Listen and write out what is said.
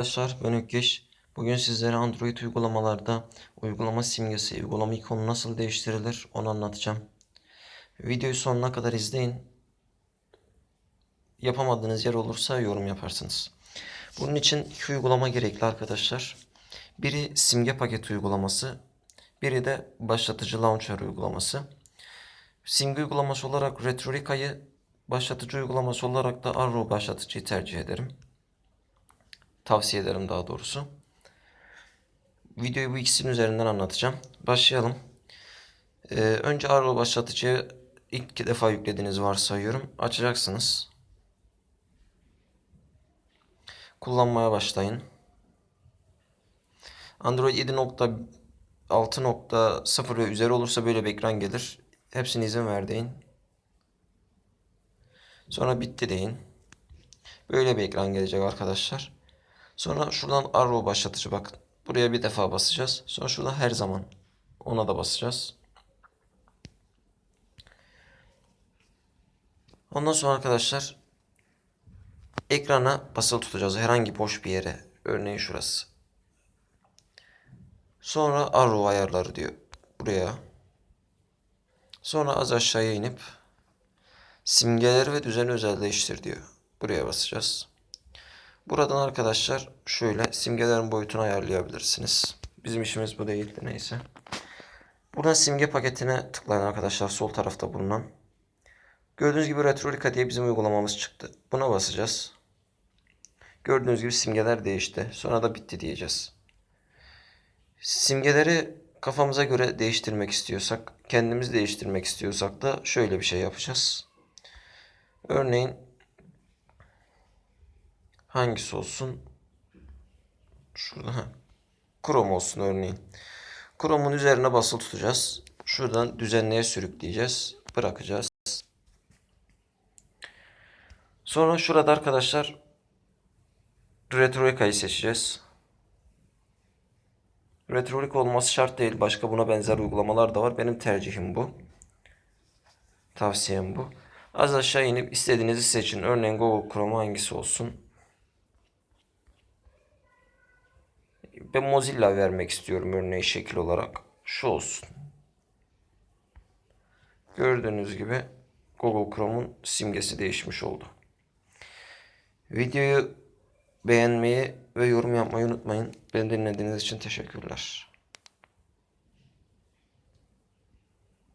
Arkadaşlar ben Ökkeş. Bugün sizlere Android uygulamalarda uygulama simgesi, uygulama ikonu nasıl değiştirilir onu anlatacağım. Videoyu sonuna kadar izleyin. Yapamadığınız yer olursa yorum yaparsınız. Bunun için iki uygulama gerekli arkadaşlar. Biri simge paket uygulaması, biri de başlatıcı launcher uygulaması. Simge uygulaması olarak Retorica'yı, başlatıcı uygulaması olarak da Arrow başlatıcıyı tercih ederim. Tavsiye ederim daha doğrusu. Videoyu bu ikisinin üzerinden anlatacağım. Başlayalım. Ee, önce Arrow başlatıcıyı ilk defa yüklediğinizi varsayıyorum. Açacaksınız. Kullanmaya başlayın. Android 7.6.0 ve üzeri olursa böyle bir ekran gelir. Hepsine izin ver deyin. Sonra bitti deyin. Böyle bir ekran gelecek arkadaşlar. Sonra şuradan arrow başlatıcı bak. Buraya bir defa basacağız. Sonra şuradan her zaman ona da basacağız. Ondan sonra arkadaşlar ekrana basılı tutacağız. Herhangi boş bir yere. Örneğin şurası. Sonra arrow ayarları diyor. Buraya. Sonra az aşağıya inip simgeleri ve düzeni özel değiştir diyor. Buraya basacağız. Buradan arkadaşlar şöyle simgelerin boyutunu ayarlayabilirsiniz. Bizim işimiz bu değil de neyse. Buradan simge paketine tıklayın arkadaşlar sol tarafta bulunan. Gördüğünüz gibi Retrolika diye bizim uygulamamız çıktı. Buna basacağız. Gördüğünüz gibi simgeler değişti. Sonra da bitti diyeceğiz. Simgeleri kafamıza göre değiştirmek istiyorsak, kendimiz değiştirmek istiyorsak da şöyle bir şey yapacağız. Örneğin hangisi olsun? Şurada. Chrome olsun örneğin. Chrome'un üzerine basılı tutacağız. Şuradan düzenleye sürükleyeceğiz. Bırakacağız. Sonra şurada arkadaşlar Retorica'yı seçeceğiz. Retrolik olması şart değil. Başka buna benzer uygulamalar da var. Benim tercihim bu. Tavsiyem bu. Az aşağı inip istediğinizi seçin. Örneğin Google Chrome hangisi olsun? Ben Mozilla vermek istiyorum örneğin şekil olarak. Şu olsun. Gördüğünüz gibi Google Chrome'un simgesi değişmiş oldu. Videoyu beğenmeyi ve yorum yapmayı unutmayın. Beni dinlediğiniz için teşekkürler.